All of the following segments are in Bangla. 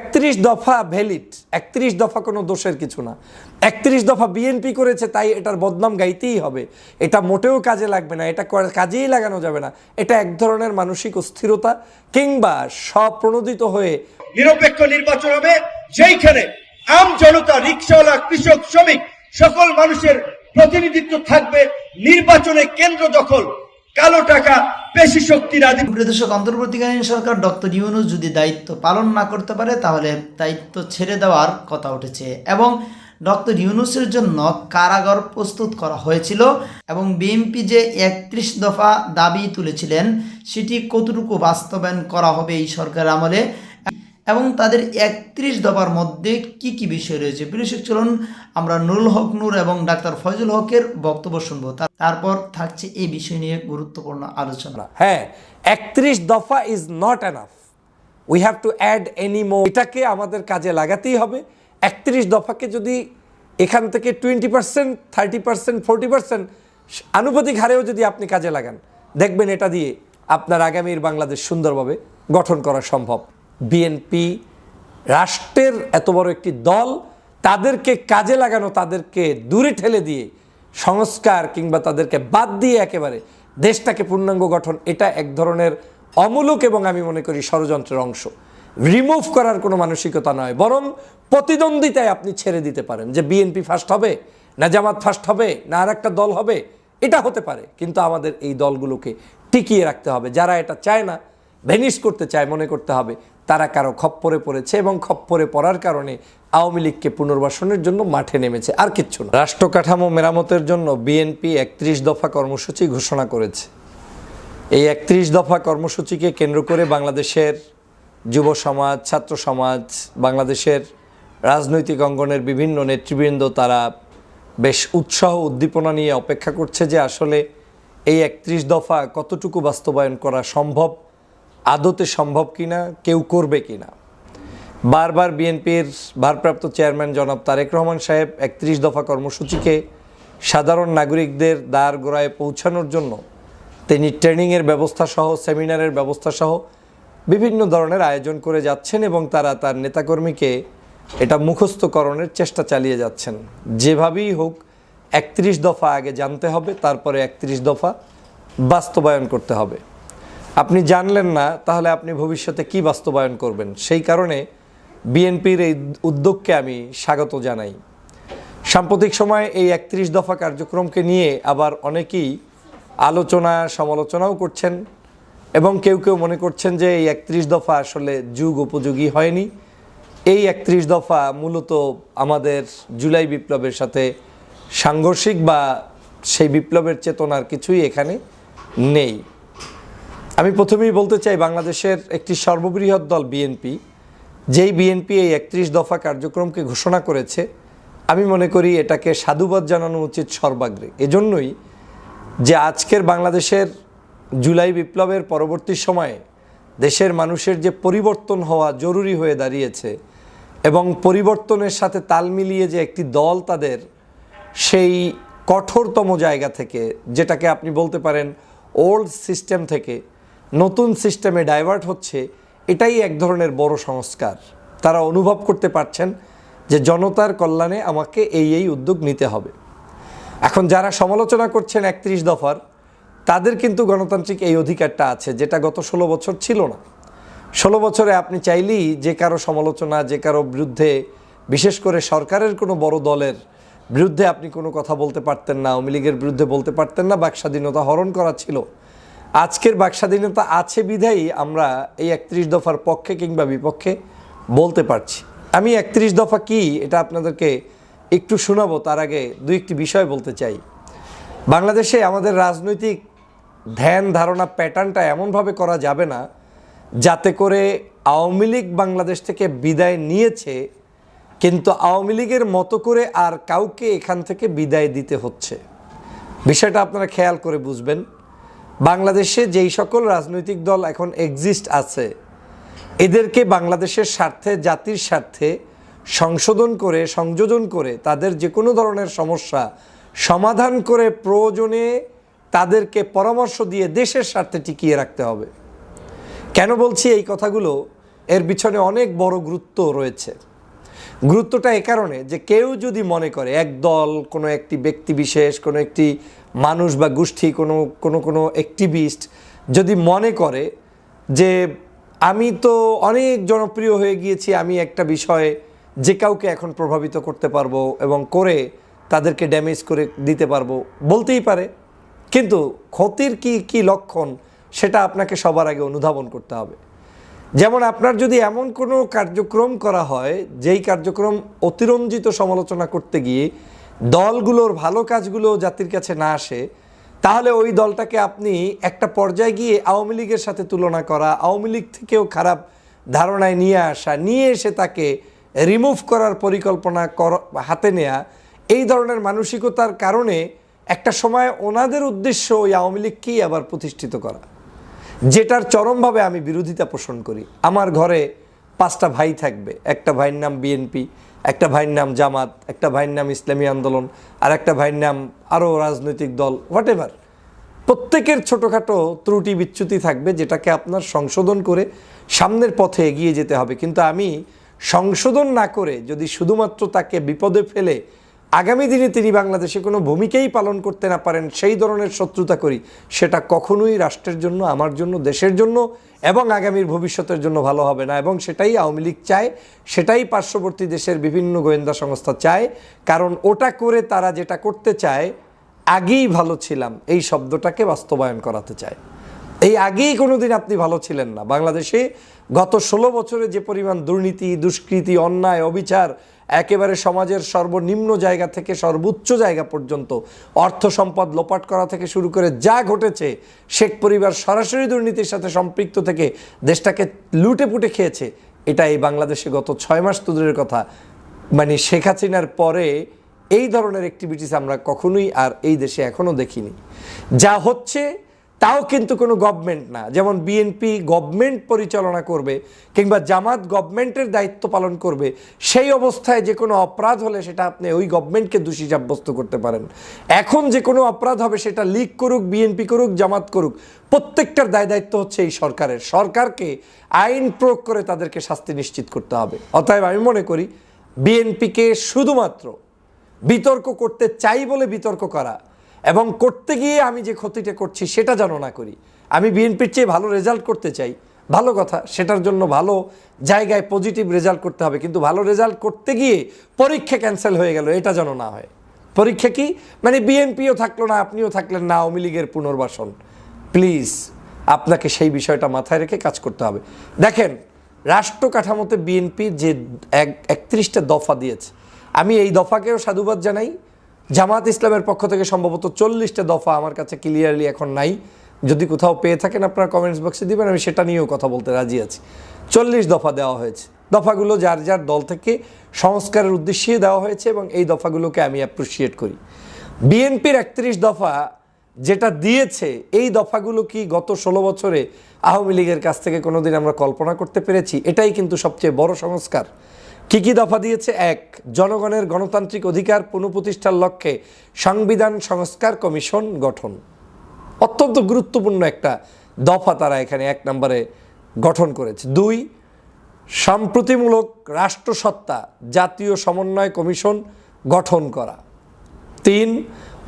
একত্রিশ দফা ভ্যালিড একত্রিশ দফা কোনো দোষের কিছু না। একত্রিশ দফা বিএনপি করেছে, তাই এটার বদনাম গাইতেই হবে। এটা মোটেও কাজে লাগবে না, এটা কাজেই লাগানো যাবে না। এটা এক ধরনের মানসিক অস্থিরতা কিংবা স্বপ্রণোদিত হয়ে নিরপেক্ষ নির্বাচন হবে, যেইখানে আম জনতা, রিক্সাওয়ালা, কৃষক, শ্রমিক, সকল মানুষের প্রতিনিধিত্ব থাকবে। নির্বাচনে কেন্দ্র দখল। কালো টাকা, বেশি শক্তির আদি দেশক অন্তর্বর্তীকালীন সরকার ডক্টর ইউনুস যদি দায়িত্ব পালন না করতে পারে, তাহলে দায়িত্ব ছেড়ে দেওয়ার কথা উঠেছে। এবং ডক্টর ইউনুসের জন্য কারাগার প্রস্তুত করা হয়েছিল এবং বিএনপি যে একত্রিশ দফা দাবি তুলেছিলেন, সেটি কতটুকু বাস্তবায়ন করা হবে এই সরকার আমলে এবং তাদের একত্রিশ দফার মধ্যে কি কি বিষয় রয়েছে? বিশেষ চলুন আমরা নুরুল হক নূর এবং ডাক্তার ফয়জুল হকের বক্তব্য শুনব। তারপর থাকছে এই বিষয় নিয়ে গুরুত্বপূর্ণ আলোচনা। হ্যাঁ একত্রিশ দফা is not enough we have to add any more এটাকে আমাদের কাজে লাগাতেই হবে। একত্রিশ দফাকে যদি এখান থেকে twenty percent thirty percent forty percent আনুপাতিক হারেও যদি আপনি কাজে লাগান, দেখবেন এটা দিয়ে আপনার আগামীর বাংলাদেশ সুন্দরভাবে গঠন করা সম্ভব। বিএনপি রাষ্ট্রের এত বড় একটি দল, তাদেরকে কাজে লাগানো, তাদেরকে দূরে ঠেলে দিয়ে সংস্কার কিংবা তাদেরকে বাদ দিয়ে একেবারে দেশটাকে পূর্ণাঙ্গ গঠন, এটা এক ধরনের অমূলক এবং আমি মনে করি ষড়যন্ত্রের অংশ। রিমুভ করার কোনো মানসিকতা নয়, বরং প্রতিদ্বন্দ্বিতায় আপনি ছেড়ে দিতে পারেন যে বিএনপি ফার্স্ট হবে, না জামাত ফার্স্ট হবে, না আর একটা দল হবে, এটা হতে পারে। কিন্তু আমাদের এই দলগুলোকে টিকিয়ে রাখতে হবে, যারা এটা চায় না ভেনিশ করতে চায়, মনে করতে হবে, তারা কারও খপ্পরে পড়েছে এবং খপ্পরে পড়ার কারণে আওয়ামী লীগকে পুনর্বাসনের জন্য মাঠে নেমেছে, আর কিচ্ছু না। রাষ্ট্র কাঠামো মেরামতের জন্য বিএনপি একত্রিশ দফা কর্মসূচি ঘোষণা করেছে। এই একত্রিশ দফা কর্মসূচিকে কেন্দ্র করে বাংলাদেশের যুব সমাজ, ছাত্র সমাজ, বাংলাদেশের রাজনৈতিক অঙ্গনের বিভিন্ন নেতৃবৃন্দ তারা বেশ উৎসাহ, উদ্দীপনা নিয়ে অপেক্ষা করছে যে আসলে এই একত্রিশ দফা কতটুকু বাস্তবায়ন করা সম্ভব আদতে সম্ভব কিনা, কেউ করবে কিনা। বারবার বিএনপির ভারপ্রাপ্ত চেয়ারম্যান জনাব তারেক রহমান সাহেব একত্রিশ দফা কর্মসূচিকে সাধারণ নাগরিকদের দ্বার গোড়ায় পৌঁছানোর জন্য তিনি ট্রেনিংয়ের ব্যবস্থা সহ, সেমিনারের ব্যবস্থা সহ বিভিন্ন ধরনের আয়োজন করে যাচ্ছেন এবং তারা তার নেতাকর্মীকে এটা মুখস্থকরণের চেষ্টা চালিয়ে যাচ্ছেন। যেভাবেই হোক, একত্রিশ দফা আগে জানতে হবে, তারপরে একত্রিশ দফা বাস্তবায়ন করতে হবে। আপনি জানলেন না, তাহলে আপনি ভবিষ্যতে কি বাস্তবায়ন করবেন? সেই কারণে বিএনপির এই উদ্যোগকে আমি স্বাগত জানাই। সাম্প্রতিক সময়ে এই একত্রিশ দফা কার্যক্রমকে নিয়ে আবার অনেকেই আলোচনা, সমালোচনাও করছেন এবং কেউ কেউ মনে করছেন যে এই একত্রিশ দফা আসলে যুগ উপযোগী হয়নি। এই একত্রিশ দফা মূলত আমাদের জুলাই বিপ্লবের সাথে সাংঘর্ষিক বা সেই বিপ্লবের চেতনার কিছুই এখানে নেই। আমি প্রথমেই বলতে চাই, বাংলাদেশের একটি সর্ববৃহৎ দল, বিএনপি, যেই বিএনপি এই একত্রিশ দফা কার্যক্রমকে ঘোষণা করেছে, আমি মনে করি এটাকে সাধুবাদ জানানো উচিত সর্বাগ্রে। এজন্যই যে আজকের বাংলাদেশের জুলাই বিপ্লবের পরবর্তী সময়ে দেশের মানুষের যে পরিবর্তন হওয়া জরুরি হয়ে দাঁড়িয়েছে এবং পরিবর্তনের সাথে তাল মিলিয়ে যে একটি দল তাদের সেই কঠোরতম জায়গা থেকে, যেটাকে আপনি বলতে পারেন ওল্ড সিস্টেম থেকে নতুন সিস্টেমে ডাইভার্ট হচ্ছে, এটাই এক ধরনের বড় সংস্কার। তারা অনুভব করতে পারছেন যে জনতার কল্যাণে আমাকে এই এই উদ্যোগ নিতে হবে। এখন যারা সমালোচনা করছেন একত্রিশ দফার, তাদের কিন্তু গণতান্ত্রিক এই অধিকারটা আছে, যেটা গত ষোলো বছর ছিল না। ষোলো বছরে আপনি চাইলেই যে কারও সমালোচনা, যে কারও বিরুদ্ধে, বিশেষ করে সরকারের কোনো বড় দলের বিরুদ্ধে আপনি কোনো কথা বলতে পারতেন না, আওয়ামী লীগের বিরুদ্ধে বলতে পারতেন না, বাক স্বাধীনতা হরণ করা ছিল। আজকের বাক স্বাধীনতা আছে বিধায়ী আমরা এই একত্রিশ দফার পক্ষে কিংবা বিপক্ষে বলতে পারছি। আমি একত্রিশ দফা কি এটা আপনাদেরকে একটু শোনাবো, তার আগে দুই একটি বিষয় বলতে চাই। বাংলাদেশে আমাদের রাজনৈতিক ধ্যান ধারণা প্যাটার্নটা এমনভাবে করা যাবে না যাতে করে আওয়ামী লীগ বাংলাদেশ থেকে বিদায় নিয়েছে, কিন্তু আওয়ামী লীগের মতো করে আর কাউকে এখান থেকে বিদায় দিতে হচ্ছে। বিষয়টা আপনারা খেয়াল করে বুঝবেন। বাংলাদেশে যেই সকল রাজনৈতিক দল এখন এক্সিস্ট আছে, এদেরকে বাংলাদেশের স্বার্থে, জাতির স্বার্থে সংশোধন করে, সংযোজন করে তাদের যে কোনো ধরনের সমস্যা সমাধান করে প্রয়োজনে তাদেরকে পরামর্শ দিয়ে দেশের স্বার্থে টিকিয়ে রাখতে হবে। কেন বলছি এই কথাগুলো? এর পিছনে অনেক বড় গুরুত্ব রয়েছে। গুরুত্বটা এ কারণে যে কেউ যদি মনে করে, এক দল, কোনো একটি ব্যক্তি বিশেষ, কোনো একটি মানুষ বা গোষ্ঠী, কোনো কোনো কোনো অ্যাক্টিভিস্ট যদি মনে করে যে আমি তো অনেক জনপ্রিয় হয়ে গিয়েছি, আমি একটা বিষয়ে যে কাউকে এখন প্রভাবিত করতে পারব এবং করে তাদেরকে ড্যামেজ করে দিতে পারব, বলতেই পারে। কিন্তু ক্ষতির কি কি লক্ষণ সেটা আপনাকে সবার আগে অনুধাবন করতে হবে। যেমন আপনার যদি এমন কোনো কার্যক্রম করা হয়, যেই কার্যক্রম অতিরঞ্জিত সমালোচনা করতে গিয়ে দলগুলোর ভালো কাজগুলো জাতির কাছে না আসে, তাহলে ওই দলটাকে আপনি একটা পর্যায়ে গিয়ে আওয়ামী লীগের সাথে তুলনা করা, আওয়ামী লীগ থেকেও খারাপ ধারণায় নিয়ে আসা, নিয়ে এসে তাকে রিমুভ করার পরিকল্পনা কর, হাতে নেয়া, এই ধরনের মানসিকতার কারণে একটা সময় ওনাদের উদ্দেশ্য ওই আওয়ামী লীগকেই আবার প্রতিষ্ঠিত করা। যেটার চরমভাবে আমি বিরোধিতা পোষণ করি। আমার ঘরে পাঁচটা ভাই থাকবে, একটা ভাইয়ের নাম বিএনপি একটা ভাইয়ের নাম জামাত, একটা ভাইয়ের নাম ইসলামী আন্দোলন, আর একটা ভাইয়ের নাম আরও রাজনৈতিক দল হোয়াট এভার প্রত্যেকের ছোটোখাটো ত্রুটি বিচ্যুতি থাকবে যেটাকে আপনার সংশোধন করে সামনের পথে এগিয়ে যেতে হবে। কিন্তু আমি সংশোধন না করে যদি শুধুমাত্র তাকে বিপদে ফেলে আগামী দিনে তিনি বাংলাদেশে কোনো ভূমিকাই পালন করতে না পারেন, সেই ধরনের শত্রুতা করি। সেটা কখনোই রাষ্ট্রের জন্য, আমার জন্য, দেশের জন্য এবং আগামীর ভবিষ্যতের জন্য ভালো হবে না এবং সেটাই আওয়ামী লীগ চায়, সেটাই পার্শ্ববর্তী দেশের বিভিন্ন গোয়েন্দা সংস্থা চায়, কারণ ওটা করে তারা যেটা করতে চায়, আগেই ভালো ছিলাম। এই শব্দটাকে বাস্তবায়ন করাতে চায়। এই আগেই কোনোদিন আপনি ভালো ছিলেন না। বাংলাদেশে গত ষোলো বছরে যে পরিমাণ দুর্নীতি, দুষ্কৃতি, অন্যায়, অবিচার একেবারে সমাজের সর্বনিম্ন জায়গা থেকে সর্বোচ্চ জায়গা পর্যন্ত অর্থ সম্পদ লোপাট করা থেকে শুরু করে যা ঘটেছে, শেখ পরিবার সরাসরি দুর্নীতির সাথে সম্পৃক্ত থেকে দেশটাকে লুটে পুটে খেয়েছে। এটা এই বাংলাদেশে গত ছয় মাস দূরের কথা। মানে শেখ হাসিনার পরে এই ধরনের অ্যাক্টিভিটিস আমরা কখনোই আর এই দেশে এখনও দেখিনি। যা হচ্ছে তাও কিন্তু কোনো গভর্নমেন্ট না। যেমন বিএনপি গভর্নমেন্ট পরিচালনা করবে কিংবা জামাত গভর্নমেন্টের দায়িত্ব পালন করবে, সেই অবস্থায় যে কোনো অপরাধ হলে সেটা আপনি ওই গভর্নমেন্টকে দোষী সাব্যস্ত করতে পারেন। এখন যে কোনো অপরাধ হবে সেটা লীগ করুক বিএনপি করুক, জামাত করুক, প্রত্যেকটার দায় দায়িত্ব হচ্ছে এই সরকারের। সরকারকে আইন প্রয়োগ করে তাদেরকে শাস্তি নিশ্চিত করতে হবে। অতএব আমি মনে করি বিএনপিকে শুধুমাত্র বিতর্ক করতে চাই বলে বিতর্ক করা এবং করতে গিয়ে আমি যে ক্ষতিটা করছি সেটা যেন না করি। আমি বিএনপির চেয়ে ভালো রেজাল্ট করতে চাই। ভালো কথা, সেটার জন্য ভালো জায়গায় পজিটিভ রেজাল্ট করতে হবে। কিন্তু ভালো রেজাল্ট করতে গিয়ে পরীক্ষা ক্যান্সেল হয়ে গেল, এটা যেন না হয়। পরীক্ষা কি? মানে বিএনপিও থাকল না, আপনিও থাকলেন না, আওয়ামী লীগের পুনর্বাসন। প্লিজ আপনাকে সেই বিষয়টা মাথায় রেখে কাজ করতে হবে। দেখেন, রাষ্ট্র কাঠামোতে বিএনপি যে এক, একত্রিশটা দফা দিয়েছে। আমি এই দফাকেও সাধুবাদ জানাই। জামাত ইসলামের পক্ষ থেকে সম্ভবত চল্লিশটা দফা আমার কাছে ক্লিয়ারলি এখন নাই। যদি কোথাও পেয়ে থাকেন আপনারা কমেন্টস বক্সে দিবেন, আমি সেটা নিয়েও কথা বলতে রাজি আছি। চল্লিশ দফা দেওয়া হয়েছে। দফাগুলো যার যার দল থেকে সংস্কারের উদ্দেশ্যে দেওয়া হয়েছে এবং এই দফাগুলোকে আমি অ্যাপ্রিসিয়েট করি। বিএনপির একত্রিশ দফা যেটা দিয়েছে, এই দফাগুলো কি গত ষোলো বছরে আওয়ামী লীগের কাছ থেকে কোনোদিন আমরা কল্পনা করতে পেরেছি? এটাই কিন্তু সবচেয়ে বড় সংস্কার। কি কি দফা দিয়েছে? এক, জনগণের গণতান্ত্রিক অধিকার পুনঃপ্রতিষ্ঠার লক্ষ্যে সংবিধান সংস্কার কমিশন গঠন। অত্যন্ত গুরুত্বপূর্ণ একটা দফা তারা এখানে এক নম্বরে গঠন করেছে। দুই, সম্প্রতিমূলক রাষ্ট্রসত্তা, জাতীয় সমন্বয় কমিশন গঠন করা। তিন,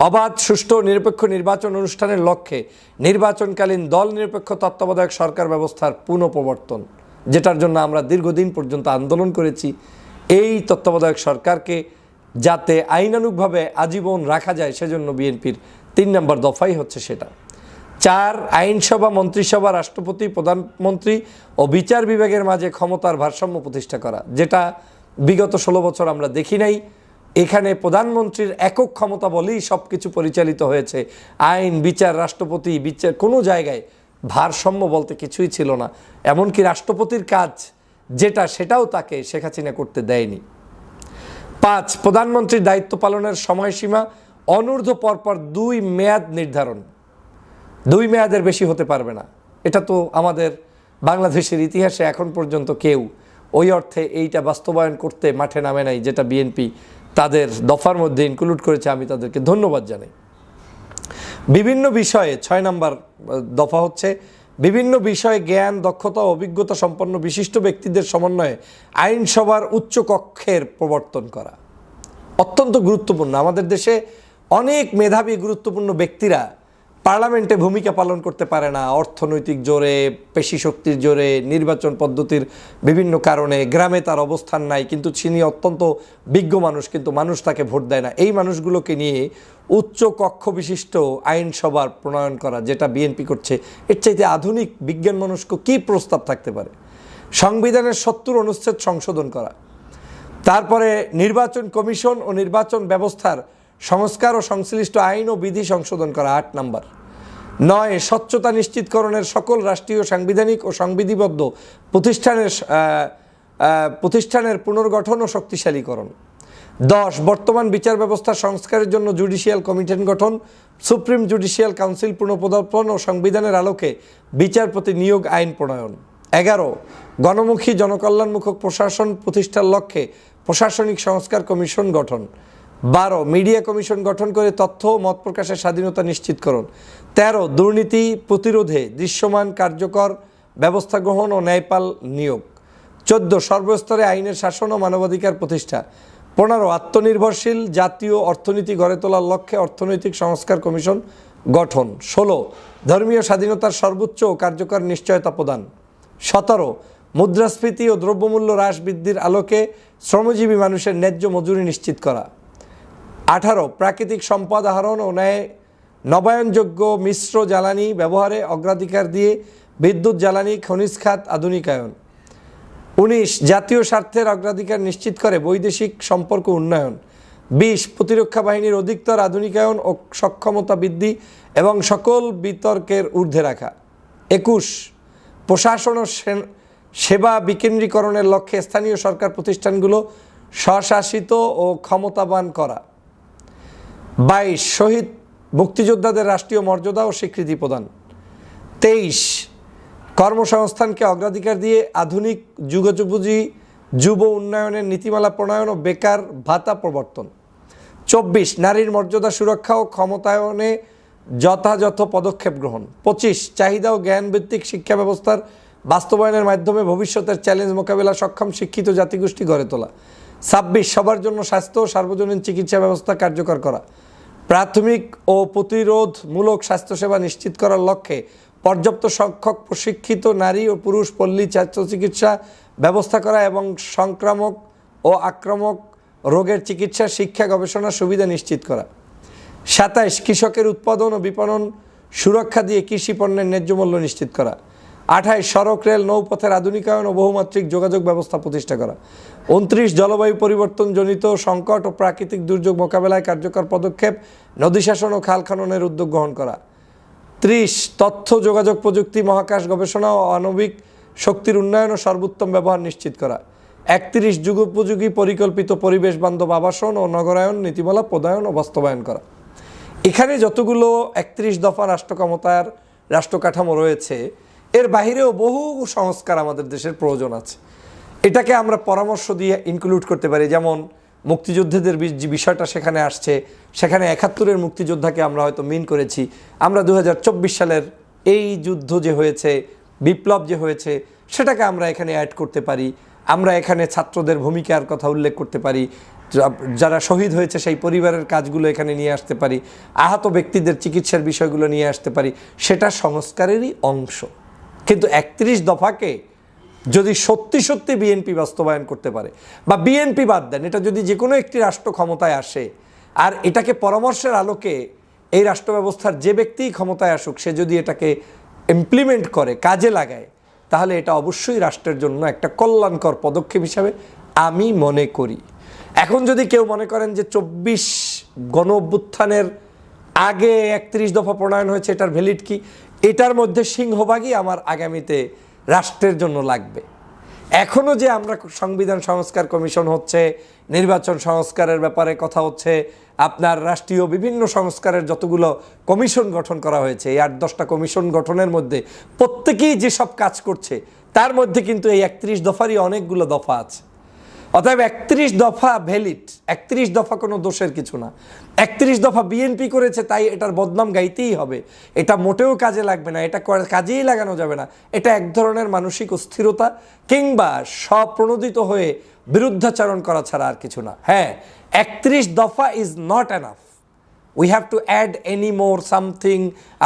অবাধ, সুষ্ঠু, নিরপেক্ষ নির্বাচন অনুষ্ঠানের লক্ষ্যে নির্বাচনকালীন দল নিরপেক্ষ তত্ত্বাবধায়ক সরকার ব্যবস্থার পুনঃপ্রবর্তন। যেটার জন্য আমরা দীর্ঘদিন পর্যন্ত আন্দোলন করেছি, এই তত্ত্বাবধায়ক সরকারকে যাতে আইনানুগভাবে আজীবন রাখা যায় সেজন্য বিএনপির তিন নম্বর দফাই হচ্ছে সেটা। চার, আইনসভা, মন্ত্রিসভা, রাষ্ট্রপতি, প্রধানমন্ত্রী ও বিচার বিভাগের মাঝে ক্ষমতার ভারসাম্য প্রতিষ্ঠা করা, যেটা বিগত ষোলো বছর আমরা দেখি নাই। এখানে প্রধানমন্ত্রীর একক ক্ষমতা বলেই সব কিছু পরিচালিত হয়েছে। আইন, বিচার, রাষ্ট্রপতি, বিচার কোনো জায়গায় ভারসাম্য বলতে কিছুই ছিল না। এমনকি রাষ্ট্রপতির কাজ যেটা সেটাও তাকে শেখ হাসিনা করতে দেয়নি। পাঁচ, প্রধানমন্ত্রীর দায়িত্ব পালনের সময়সীমা অনূর্ধ্ব পরপর দুই মেয়াদ নির্ধারণ। দুই মেয়াদের বেশি হতে পারবে না। এটা তো আমাদের বাংলাদেশের ইতিহাসে এখন পর্যন্ত কেউ ওই অর্থে এইটা বাস্তবায়ন করতে মাঠে নামে নাই, যেটা বিএনপি তাদের দফার মধ্যে ইনক্লুড করেছে, আমি তাদেরকে ধন্যবাদ জানাই। বিভিন্ন বিষয়ে, ছয় নম্বর দফা হচ্ছে, বিভিন্ন বিষয়ে জ্ঞান, দক্ষতা অভিজ্ঞতা সম্পন্ন বিশিষ্ট ব্যক্তিদের সমন্বয়ে আইনসভার উচ্চ কক্ষের প্রবর্তন করা। অত্যন্ত গুরুত্বপূর্ণ। আমাদের দেশে অনেক মেধাবী, গুরুত্বপূর্ণ ব্যক্তিরা পার্লামেন্টে ভূমিকা পালন করতে পারে না। অর্থনৈতিক জোরে, পেশি শক্তির জোরে, নির্বাচন পদ্ধতির বিভিন্ন কারণে গ্রামে তার অবস্থান নাই, কিন্তু তিনি অত্যন্ত বিজ্ঞ মানুষ, কিন্তু মানুষ তাকে ভোট দেয় না। এই মানুষগুলোকে নিয়ে উচ্চ কক্ষ বিশিষ্ট আইনসভার প্রণয়ন করা যেটা বিএনপি করছে, এর চাইতে আধুনিক বিজ্ঞান মনস্ক কী প্রস্তাব থাকতে পারে? সংবিধানের সত্তর অনুচ্ছেদ সংশোধন করা, তারপরে নির্বাচন কমিশন ও নির্বাচন ব্যবস্থার সংস্কার ও সংশ্লিষ্ট আইন ও বিধি সংশোধন করা আট নাম্বার, নয়, স্বচ্ছতা নিশ্চিতকরণের সকল রাষ্ট্রীয় সাংবিধানিক ও সংবিধিবদ্ধ প্রতিষ্ঠানের প্রতিষ্ঠানের পুনর্গঠন ও শক্তিশালীকরণ। দশ, বর্তমান বিচার ব্যবস্থা সংস্কারের জন্য জুডিশিয়াল কমিশন গঠন, সুপ্রিম জুডিশিয়াল কাউন্সিল পুনঃপদার্পণ ও সংবিধানের আলোকে বিচারপতি নিয়োগ আইন প্রণয়ন। এগারো, গণমুখী জনকল্যাণমূলক প্রশাসন প্রতিষ্ঠার লক্ষ্যে প্রশাসনিক সংস্কার কমিশন গঠন। বারো, মিডিয়া কমিশন গঠন করে তথ্য মত প্রকাশের স্বাধীনতা নিশ্চিতকরণ তেরো, দুর্নীতি প্রতিরোধে দৃশ্যমান কার্যকর ব্যবস্থা গ্রহণ ও ন্যায়পাল নিয়োগ। চোদ্দ, সর্বস্তরে আইনের শাসন ও মানবাধিকার প্রতিষ্ঠা। পনেরো, আত্মনির্ভরশীল জাতীয় অর্থনীতি গড়ে তোলার লক্ষ্যে অর্থনৈতিক সংস্কার কমিশন গঠন। ষোলো, ধর্মীয় স্বাধীনতার সর্বোচ্চ ও কার্যকর নিশ্চয়তা প্রদান। সতেরো, মুদ্রাস্ফীতি ও দ্রব্যমূল্য হ্রাস বৃদ্ধির আলোকে শ্রমজীবী মানুষের ন্যায্য মজুরি নিশ্চিত করা। আঠারো, প্রাকৃতিক সম্পদ আহরণ ও ন্যায় নবায়নযোগ্য মিশ্র জ্বালানি ব্যবহারে অগ্রাধিকার দিয়ে বিদ্যুৎ জ্বালানি, খনিজ খাত, আধুনিকায়ন। উনিশ, জাতীয় স্বার্থের অগ্রাধিকার নিশ্চিত করে বৈদেশিক সম্পর্ক উন্নয়ন। বিশ, প্রতিরক্ষা বাহিনীর অধিকতর আধুনিকায়ন ও সক্ষমতা বৃদ্ধি এবং সকল বিতর্কের ঊর্ধ্বে রাখা। একুশ, প্রশাসন ও সেবা বিকেন্দ্রীকরণের লক্ষ্যে স্থানীয় সরকার প্রতিষ্ঠানগুলো স্বশাসিত ও ক্ষমতাবান করা। বাইশ, শহীদ মুক্তিযোদ্ধাদের রাষ্ট্রীয় মর্যাদা ও স্বীকৃতি প্রদান। তেইশ কর্মসংস্থানকে অগ্রাধিকার দিয়ে আধুনিক যুগোপযোগী যুব উন্নয়নের নীতিমালা প্রণয়ন ও বেকার ভাতা প্রবর্তন। চব্বিশ, নারীর মর্যাদা সুরক্ষা ও ক্ষমতায়নে যথাযথ পদক্ষেপ গ্রহণ। পঁচিশ, চাহিদা ও জ্ঞানভিত্তিক শিক্ষা ব্যবস্থার বাস্তবায়নের মাধ্যমে ভবিষ্যতের চ্যালেঞ্জ মোকাবেলা সক্ষম শিক্ষিত জাতিগোষ্ঠী গড়ে তোলা। ছাব্বিশ, সবার জন্য স্বাস্থ্য ও সার্বজনীন চিকিৎসা ব্যবস্থা কার্যকর করা। প্রাথমিক ও প্রতিরোধমূলক স্বাস্থ্যসেবা নিশ্চিত করার লক্ষ্যে পর্যাপ্ত সংখ্যক প্রশিক্ষিত নারী ও পুরুষ পল্লী স্বাস্থ্য চিকিৎসা ব্যবস্থা করা এবং সংক্রামক ও আক্রামক রোগের চিকিৎসা, শিক্ষা গবেষণার সুবিধা নিশ্চিত করা। সাতাইশ, কৃষকের উৎপাদন ও বিপণন সুরক্ষা দিয়ে কৃষি পণ্যের ন্যায্য মূল্য নিশ্চিত করা। আঠাইশ, সড়ক, রেল, নৌপথের আধুনিকায়ন ও বহুমাত্রিক যোগাযোগ ব্যবস্থা প্রতিষ্ঠা করা। উনত্রিশ, জলবায়ু পরিবর্তনজনিত সংকট ও প্রাকৃতিক দুর্যোগ মোকাবেলায় কার্যকর পদক্ষেপ, নদী শাসন ও খাল খননের উদ্যোগ গ্রহণ করা। ত্রিশ, তথ্য, যোগাযোগ প্রযুক্তি, মহাকাশ গবেষণা ও আণবিক শক্তির উন্নয়ন ও সর্বোত্তম ব্যবহার নিশ্চিত করা। একত্রিশ, যুগোপযোগী, পরিকল্পিত পরিবেশ বান্ধব আবাসন ও নগরায়ন নীতিমালা প্রদায়ন ও বাস্তবায়ন করা। এখানে যতগুলো একত্রিশ দফা রাষ্ট্র ক্ষমতার রাষ্ট্র কাঠামো রয়েছে, এর বাহিরেও বহু সংস্কার আমাদের দেশের প্রয়োজন আছে। এটাকে আমরা পরামর্শ দিয়ে ইনক্লুড করতে পারি, যেমন মুক্তিযোদ্ধাদের যে বিষয়টা সেখানে আসছে, সেখানে একাত্তরের মুক্তিযোদ্ধাকে আমরা হয়তো মিন করেছি। আমরা দু হাজার চব্বিশ সালের এই যুদ্ধ যে হয়েছে, বিপ্লব যে হয়েছে, সেটাকে আমরা এখানে অ্যাড করতে পারি। আমরা এখানে ছাত্রদের ভূমিকার কথা উল্লেখ করতে পারি। যারা শহীদ হয়েছে সেই পরিবারের কাজগুলো এখানে নিয়ে আসতে পারি। আহত ব্যক্তিদের চিকিৎসার বিষয়গুলো নিয়ে আসতে পারি। সেটা সংস্কারেরই অংশ। কিন্তু একত্রিশ দফাকে যদি সত্যি সত্যি বিএনপি বাস্তবায়ন করতে পারে বা বিএনপি বাদ দেন, এটা যদি যে কোনো একটি রাষ্ট্র ক্ষমতায় আসে, আর এটাকে পরামর্শের আলোকে এই রাষ্ট্র ব্যবস্থার যে ব্যক্তিই ক্ষমতায় আসুক, সে যদি এটাকে ইমপ্লিমেন্ট করে, কাজে লাগায়, তাহলে এটা অবশ্যই রাষ্ট্রের জন্য একটা কল্যাণকর পদক্ষেপ হিসাবে আমি মনে করি। এখন যদি কেউ মনে করেন যে চব্বিশ গণ অভ্যুত্থানের আগে একত্রিশ দফা প্রণয়ন হয়েছে, এটার ভ্যালিড কি? এটার মধ্যে সিংহভাগই আমার আগামীতে রাষ্ট্রের জন্য লাগবে। এখনও যে আমরা সংবিধান সংস্কার কমিশন হচ্ছে, নির্বাচন সংস্কারের ব্যাপারে কথা হচ্ছে, আপনার রাষ্ট্রীয় বিভিন্ন সংস্কারের যতগুলো কমিশন গঠন করা হয়েছে, এই আট দশটা কমিশন গঠনের মধ্যে প্রত্যেকেই যেসব কাজ করছে, তার মধ্যে কিন্তু এই একত্রিশ দফারই অনেকগুলো দফা আছে। অতএব একত্রিশ দফা ভ্যালিড একত্রিশ দফা কোনো দোষের কিছু না। একত্রিশ দফা বিএনপি করেছে, তাই এটার বদনাম গাইতেই হবে। এটা মোটেও কাজে লাগবে না, এটা কাজেই লাগানো যাবে না। এটা এক ধরনের মানসিক অস্থিরতা কিংবা স্বপ্রণোদিত হয়ে বিরুদ্ধাচরণ করা ছাড়া আর কিছু না। হ্যাঁ একত্রিশ দফা is not enough we have to add any more something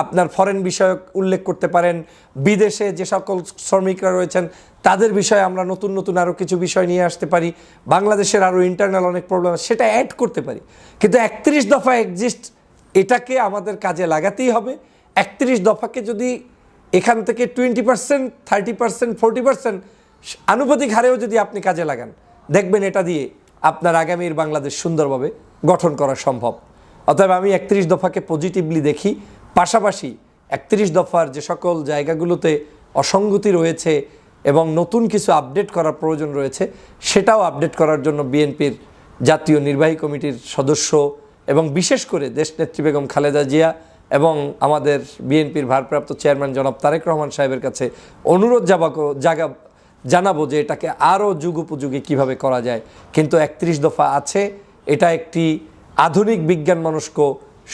আপনার ফরেন বিষয়ক উল্লেখ করতে পারেন। বিদেশে যে সকল শ্রমিকরা রয়েছেন, তাদের বিষয়ে আমরা নতুন নতুন আরও কিছু বিষয় নিয়ে আসতে পারি। বাংলাদেশের আরও ইন্টারনাল অনেক প্রবলেম সেটা অ্যাড করতে পারি। কিন্তু একত্রিশ দফা এক্সিস্ট এটাকে আমাদের কাজে লাগাতেই হবে। একত্রিশ দফাকে যদি এখান থেকে twenty percent thirty percent forty percent আনুপাতিক হারেও যদি আপনি কাজে লাগান, দেখবেন এটা দিয়ে আপনার আগামীর বাংলাদেশ সুন্দরভাবে গঠন করা সম্ভব। অতএব আমি একত্রিশ দফাকে পজিটিভলি দেখি। পাশাপাশি একত্রিশ দফার যে সকল জায়গাগুলোতে অসঙ্গতি রয়েছে এবং নতুন কিছু আপডেট করার প্রয়োজন রয়েছে, সেটাও আপডেট করার জন্য বিএনপির জাতীয় নির্বাহী কমিটির সদস্য এবং বিশেষ করে দেশ নেত্রী বেগম খালেদা জিয়া এবং আমাদের বিএনপির ভারপ্রাপ্ত চেয়ারম্যান জনাব তারেক রহমান সাহেবের কাছে অনুরোধ জাগা জানাব যে এটাকে আরও যুগোপযোগী কীভাবে করা যায়। কিন্তু একত্রিশ দফা আছে, এটা একটি আধুনিক বিজ্ঞান মনস্ক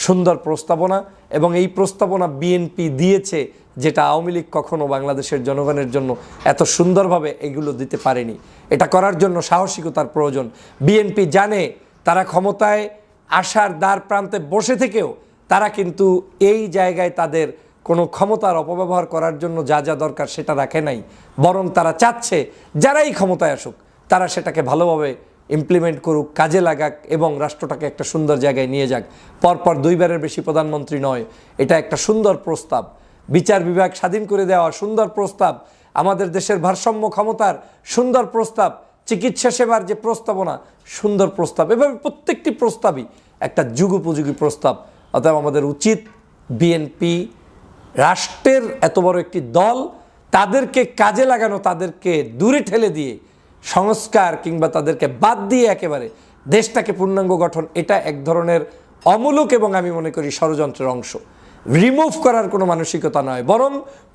সুন্দর প্রস্তাবনা এবং এই প্রস্তাবনা বিএনপি দিয়েছে যেটা আওয়ামী লীগ কখনও বাংলাদেশের জনগণের জন্য এত সুন্দরভাবে এগুলো দিতে পারেনি। এটা করার জন্য সাহসিকতার প্রয়োজন। বিএনপি জানে তারা ক্ষমতায় আসার দ্বার প্রান্তে বসে থেকেও তারা কিন্তু এই জায়গায় তাদের কোনো ক্ষমতার অপব্যবহার করার জন্য যা যা দরকার সেটা রাখে নাই। বরং তারা চাচ্ছে, যারাই ক্ষমতায় আসুক, তারা সেটাকে ভালোভাবে ইমপ্লিমেন্ট করুক, কাজে লাগাক এবং রাষ্ট্রটাকে একটা সুন্দর জায়গায় নিয়ে যাক। পরপর দুইবারের বেশি প্রধানমন্ত্রী নয়। এটা একটা সুন্দর প্রস্তাব। বিচার বিভাগ স্বাধীন করে দেওয়া সুন্দর প্রস্তাব। আমাদের দেশের ভারসাম্য ক্ষমতার সুন্দর প্রস্তাব। চিকিৎসা সেবার যে প্রস্তাবনা, সুন্দর প্রস্তাব। এভাবে প্রত্যেকটি প্রস্তাবই একটা যুগোপযোগী প্রস্তাব। অতএব আমাদের উচিত বিএনপি রাষ্ট্রের এত বড় একটি দল, তাদেরকে কাজে লাগানো, তাদেরকে দূরে ঠেলে দিয়ে সংস্কার কিংবা তাদেরকে বাদ দিয়ে একেবারে দেশটাকে পূর্ণাঙ্গ গঠন, এটা এক ধরনের অমূলক এবং আমি মনে করি ষড়যন্ত্রের অংশ। রিমুভ করার কোনো মানসিকতা নয়, বরং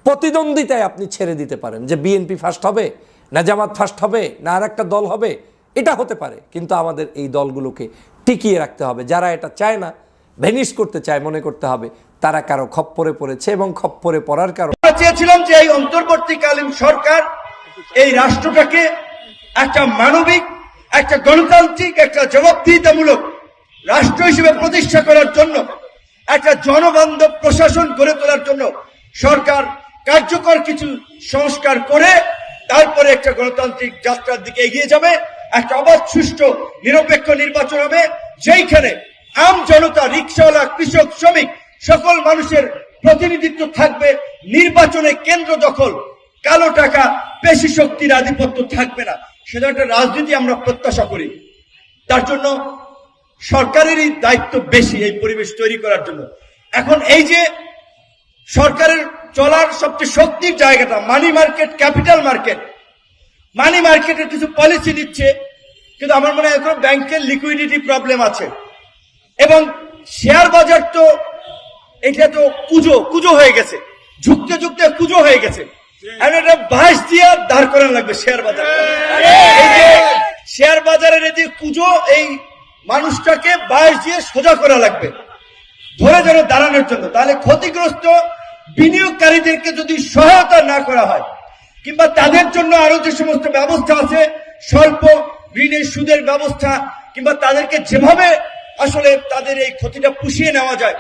প্রতিদ্বন্দ্বিতায় আপনি ছেড়ে দিতে পারেন যে বিএনপি ফার্স্ট হবে না জামাত ফার্স্ট হবে, না আর একটা দল হবে, এটা হতে পারে। কিন্তু আমাদের এই দলগুলোকে টিকিয়ে রাখতে হবে। যারা এটা চায় না ভেনিশ করতে চায়, মনে করতে হবে, তারা কারও খপ্পরে পড়েছে এবং খপ্পরে পড়ার কারণ চেয়েছিলাম যে এই অন্তর্বর্তীকালীন সরকার এই রাষ্ট্রটাকে একটা মানবিক, একটা গণতান্ত্রিক, একটা জবাবদিহিতামূলক রাষ্ট্র হিসেবে প্রতিষ্ঠা করার জন্য, একটা জনবান্ধব প্রশাসন গড়ে তোলার জন্য সরকার কার্যকর কিছু সংস্কার করে তারপরে একটা গণতান্ত্রিক যাত্রার দিকে এগিয়ে যাবে, একটা অবাধ, সুষ্ঠু, নিরপেক্ষ নির্বাচন হবে, যেইখানে আম জনতা, রিক্সাওয়ালা, কৃষক, শ্রমিক সকল মানুষের প্রতিনিধিত্ব থাকবে, নির্বাচনে কেন্দ্র দখল, কালো টাকা পেশি শক্তির আধিপত্য থাকবে না। সেটা একটা রাজনীতি আমরা প্রত্যাশা করি। তার জন্য সরকারেরই দায়িত্ব বেশি এই পরিবেশ তৈরি করার জন্য। এখন এই যে সরকারের চলার সবচেয়ে শক্তির জায়গাটা money market capital market money মার্কেটের কিছু পলিসি নিচ্ছে, কিন্তু আমার মনে হয় এখন ব্যাংকের লিকুইডিটি প্রবলেম আছে। এবং শেয়ার বাজার তো, এটা তো কুজো কুজো হয়ে গেছে। ঝুঁকতে ঝুঁকতে কুজো হয়ে গেছে। দাঁড় লাগবে শেয়ার বাজার। শেয়ার বাজারের এই যে কুজো, এই মানুষটাকে বাঁশ দিয়ে সোজা করা লাগবে। ধরে যেন দাঁড়ানোর জন্য। তাহলে ক্ষতিগ্রস্ত বিনিয়োগকারীদেরকে যদি সহায়তা না করা হয়, কিংবা তাদের জন্য আরও যে সমস্ত ব্যবস্থা আছে, স্বল্প ঋণের সুদের ব্যবস্থা, কিংবা তাদেরকে যেভাবে আসলে তাদের এই ক্ষতিটা পুষিয়ে নেওয়া যায়,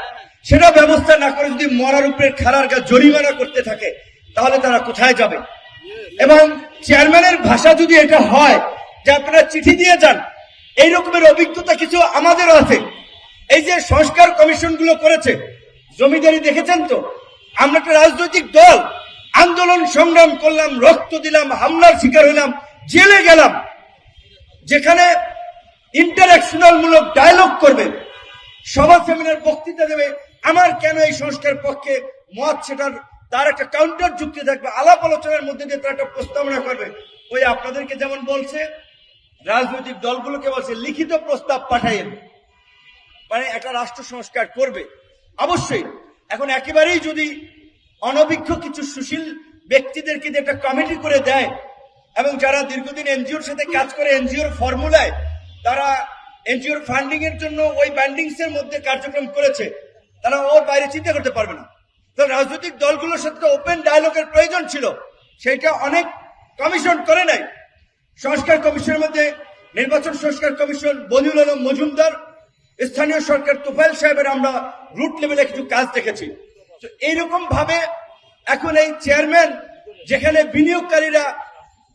সেটা ব্যবস্থা না করে যদি মরার উপরে খারার গা জরিমানা করতে থাকে তাহলে তারা কোথায় যাবে? এবং চেয়ারম্যানের ভাষা যদি এটা হয়, যে আপনারা চিঠি দিয়ে যান, এই রকমের অভিজ্ঞতা কিছু আমাদেরও আছে। এই যে সংস্কার কমিশনগুলো করেছে, জমিদারি দেখেছেন তো? আমরা একটা রাজনৈতিক দল, আন্দোলন সংগ্রাম করলাম, রক্ত দিলাম, হামলার শিকার হইলাম, জেলে গেলাম। যেখানে ইন্টারাকশনাল মূলক ডায়লগ করবে সভা সেমিনার বক্তৃতা দেবে, আমার কেন এই সংস্কার পক্ষে মত সেটার তার একটা কাউন্টার যুক্তি থাকবে, আলাপ আলোচনার মধ্যে দিয়ে তার একটা প্রস্তাবনা করবে। ওই আপনাদেরকে যেমন বলছে, রাজনৈতিক দলগুলোকে বলছে, লিখিত প্রস্তাব পাঠাইয়েন মানে একটা রাষ্ট্র সংস্কার করবে। অবশ্যই, এখন একেবারেই যদি অনভিজ্ঞ কিছু সুশীল ব্যক্তিদেরকে একটা কমিটি করে দেয়, এবং যারা দীর্ঘদিন এনজিওর সাথে কাজ করে, এনজিওর ফর্মুলায় তারা এনজিওর ফান্ডিং এর জন্য ওই ব্যান্ডিংস এর মধ্যে কার্যক্রম করেছে, তারা ওর বাইরে চিন্তা করতে পারবে না। তো রাজনৈতিক দলগুলোর সাথে ওপেন ডায়ালগের প্রয়োজন ছিল। সেইটা অনেক কমিশন করে নাই। সংস্কার কমিশনের মধ্যে নির্বাচন সংস্কার কমিশন বদিউল আলম মজুমদার, স্থানীয় সরকার তোফাইল সাহেবের আমরা রুট লেভেলে কিছু কাজ দেখেছি। তো এইরকম ভাবে এখন এই চেয়ারম্যান যেখানে বিনিয়োগকারীরা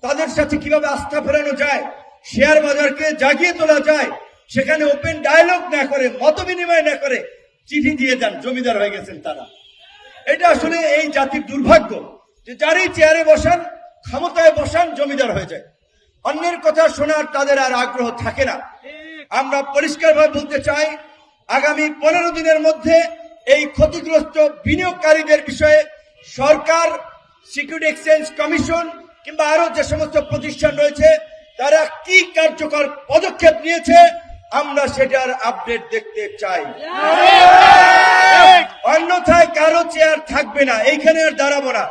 তাদের সাথে কীভাবে আস্থা ফেরানো যায় শেয়ার বাজারকে জাগিয়ে তোলা যায়, সেখানে ওপেন ডায়ালগ না করে মত বিনিময় না করে চিঠি দিয়ে যান, জমিদার হয়ে গেছেন তারা। এটা আসলে এই জাতির দুর্ভাগ্য যে যারই চেয়ারে বসান, ক্ষমতায় বসান, জমিদার হয়ে যায়। অন্যের কথা শোনার তাদের আর আগ্রহ থাকে না। আমরা পরিষ্কারভাবে বলতে চাই, আগামী পনেরো দিনের মধ্যে এই ক্ষতিগ্রস্ত বিনিয়োগকারীদের বিষয়ে সরকার সিকিউরিটি এক্সচেঞ্জ কমিশন কিংবা আরও যে সমস্ত প্রতিষ্ঠান রয়েছে, তারা কি কার্যকর পদক্ষেপ নিয়েছে আমরা সেটার আপডেট দেখতে চাই। অন্যথায় কারও চেয়ার থাকবে না, এইখানে দাঁড়াবো না।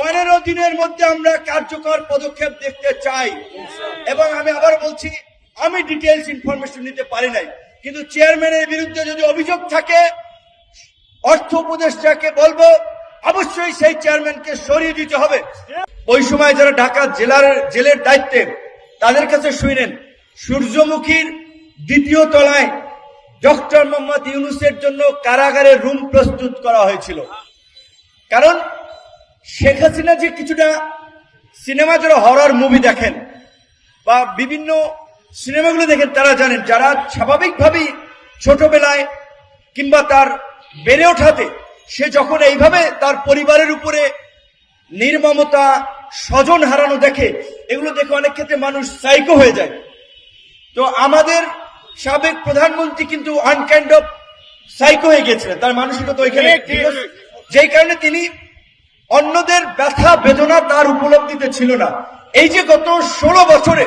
পনেরো দিনের মধ্যে আমরা কার্যকর পদক্ষেপ দেখতে চাই। এবং আমি আবার বলছি, আমি ডিটেলস ইনফরমেশন নিতে পারি নাই। কিন্তু চেয়ারম্যানের বিরুদ্ধে যদি অভিযোগ থাকে, অর্থ উপদেষ্টাকে বলব, অবশ্যই সেই চেয়ারম্যানকে সরিয়ে দিতে হবে। ওই সময় যারা ঢাকা জেলার জেলের দায়িত্বে, তাদের কাছে শুনেন সূর্যমুখীর দ্বিতীয় তলায় ডক্টর মোহাম্মদ ইউনুসের জন্য কারাগারে রুম প্রস্তুত করা হয়েছিল। কারণ শেখ হাসিনা যে কিছুটা সিনেমা যারা হরর মুভি দেখেন বা বিভিন্ন সিনেমাগুলো দেখেন, তারা জানেন যারা স্বাভাবিকভাবেই ছোটবেলায় কিংবা তার বেড়ে ওঠাতে সে যখন এইভাবে তার পরিবারের উপরে নির্মমতা, স্বজন হারানো দেখে, এগুলো দেখে অনেক ক্ষেত্রে মানুষ সাইকো হয়ে যায়। তো আমাদের সাবেক প্রধানমন্ত্রী কিন্তু আনকাইন্ড অফ সাইকো হয়ে গেছিলেন তার মানসিকতা ওইখানে যেই কারণে তিনি অন্যদের ব্যথা বেদনা তার উপলব্ধিতে ছিল না। এই যে গত ষোলো বছরে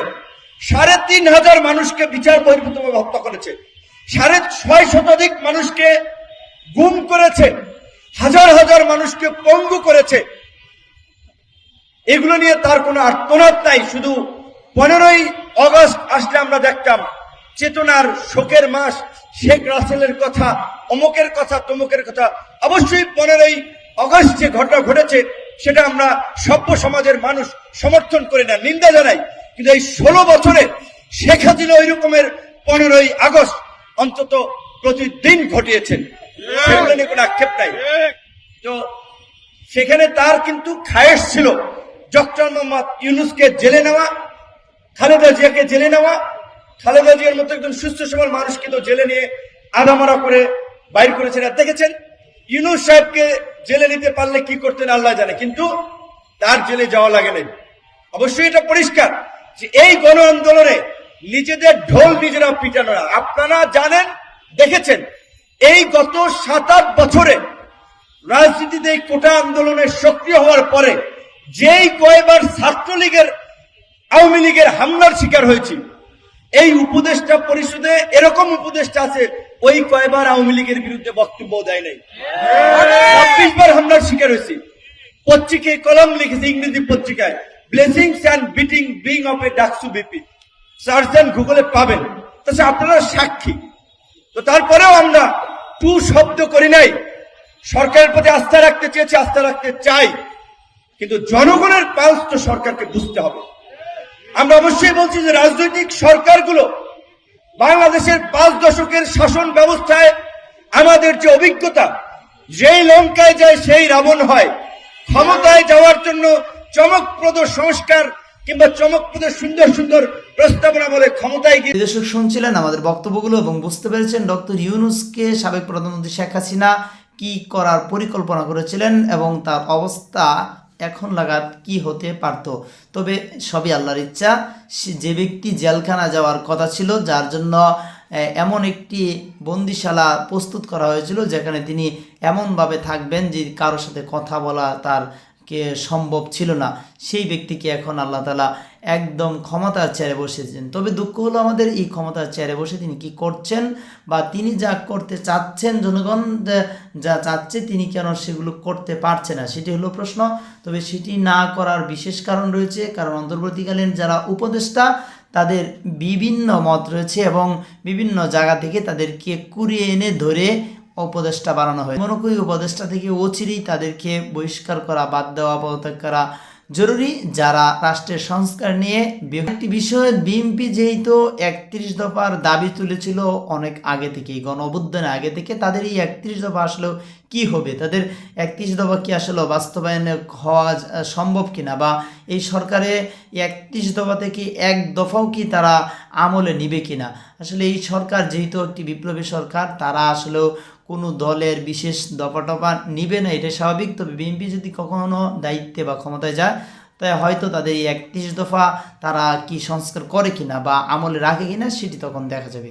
সাড়ে তিন হাজার মানুষকে বিচার বহির্ভূতভাবে হত্যা করেছে সাড়ে ছয় শতাধিক মানুষকে গুম করেছে হাজার হাজার মানুষকে পঙ্গু করেছে এগুলো নিয়ে তার কোনো আর্তনাদ নাই শুধু পনেরোই অগস্ট আসলে আমরা দেখতাম চেতনার শোকের মাস, শেখ রাসেলের কথা, অমুকের কথা, তমুকের কথা। অবশ্যই পনেরোই অগস্ট যে ঘটনা ঘটেছে, সেটা আমরা সভ্য সমাজের মানুষ সমর্থন করি না, নিন্দা জানাই। কিন্তু এই ষোলো বছরে শেখ হাসিনা ওই রকমের পনেরোই আগস্ট অন্তত প্রতিদিন ঘটিয়েছেন সেগুলো কোনো আক্ষেপ নাই। তো সেখানে তার কিন্তু খায়েশ ছিল। ডক্টর মোহাম্মদ ইউনুসকে জেলে নেওয়া খালেদা জিয়াকে জেলে নেওয়া, খালেদা জিয়ার মতো একজন সুস্থ সবল মানুষকে তো জেলে নিয়ে আদামারা করে বাইর করেছেন। আর দেখেছেন, ইউনুস সাহেবকে জেলে নিতে পারলে কি করতেন আল্লাহ জানে, কিন্তু তার জেলে যাওয়া লাগে নাই। অবশ্যই এটা পরিষ্কার যে এই গণ আন্দোলনে নিজেদের ঢোল নিজেরা পিটানো না আপনারা জানেন, দেখেছেন, এই গত সাত আট বছরে রাজনীতিতে এই কোটা আন্দোলনে সক্রিয় হওয়ার পরে যেই কয়েকবার ছাত্রলীগের আওয়ামী লীগের হামলার শিকার হয়েছি। এই উপদেষ্টা পরিষদে এরকম উপদেষ্টা আছে, ওই কয়বার আওয়ামী লীগের বিরুদ্ধে বক্তব্য দেয় নাই। ছাব্বিশ বার হামলার শিকার হয়েছি। পত্রিকায় কলম লিখেছি, ইংরেজি পত্রিকায় blessings and beating being of a DUCSU VP search গুগলে পাবেন। তাছাড়া আপনারা সাক্ষী। তো তারপরেও আমরা টু শব্দ করি নাই। সরকারের প্রতি আস্থা রাখতে চেয়েছি, আস্থা রাখতে চাই। কিন্তু জনগণের পালস তো সরকারকে বুঝতে হবে। আমরা অবশ্যই বলছি যে রাজনৈতিক সরকারগুলো বাংলাদেশের পাঁচ দশকের শাসন ব্যবস্থায় আমাদের যে অভিজ্ঞতা, যেই লঙ্কায় যায় সেই রাবণ হয়, ক্ষমতায় যাওয়ার জন্য চমকপ্রদ সংস্কার কিংবা চমকপ্রদ সুন্দর সুন্দর প্রস্তাবনা বলে ক্ষমতায় গিয়ে দর্শক শুনছিলেন আমাদের বক্তব্যগুলো এবং বুঝতে পেরেছেন ডক্টর ইউনুসকে সাবেক প্রধানমন্ত্রী শেখ হাসিনা কি করার পরিকল্পনা করেছিলেন এবং তার অবস্থা এখন লাগাত কি হতে পারত? তবে সবই আল্লাহর ইচ্ছা। যে ব্যক্তি জেলখানা যাওয়ার কথা ছিল, যার জন্য এমন একটি বন্দিশালা প্রস্তুত করা হয়েছিল, যেখানে তিনি এমনভাবে থাকবেন যে কারোর সাথে কথা বলা তার কে সম্ভব ছিল না। সেই ব্যক্তিকে এখন আল্লাহ তালা একদম ক্ষমতার চেয়ারে বসেছেন। তবে দুঃখ হলো আমাদের এই ক্ষমতার চেয়ারে বসে তিনি কি করছেন বা তিনি যা করতে চাচ্ছেন, জনগণ যা- চাচ্ছে তিনি কেন সেগুলো করতে পারছে না? সেটি হলো প্রশ্ন। তবে সেটি না করার বিশেষ কারণ রয়েছে, কারণ অন্তর্বর্তীকালীন যারা উপদেষ্টা, তাদের বিভিন্ন মত রয়েছে এবং বিভিন্ন জায়গা থেকে তাদেরকে কুড়িয়ে এনে ধরে উপদেষ্টা বানানো হয় মনে করি উপদেষ্টা থেকে অচিরেই তাদেরকে বহিষ্কার করা, বাদ দেওয়া, পদত্যাগ করা জরুরি যারা রাষ্ট্রের সংস্কার নিয়ে একটি বিষয়ে বিএনপি যেহেতু একত্রিশ দফার দাবি তুলেছিল অনেক আগে থেকে গণ আগে থেকে তাদের এই একত্রিশ দফা আসলেও কি হবে? তাদের একত্রিশ দফা কি আসলে বাস্তবায়নে হওয়া সম্ভব কিনা? বা এই সরকারে একত্রিশ দফা থেকে এক দফাও কি তারা আমলে নিবে কিনা? আসলে এই সরকার যেহেতু একটি বিপ্লবী সরকার, তারা আসলেও কোনো দলের বিশেষ দফা টফা নিবে না এটা স্বাভাবিক। তবে বিএনপি যদি কখনো দায়িত্বে বা ক্ষমতায় যায়, তাই হয়তো তাদের এই একত্রিশ দফা তারা কি সংস্কার করে কিনা বা আমলে রাখে কিনা, সেটি তখন দেখা যাবে।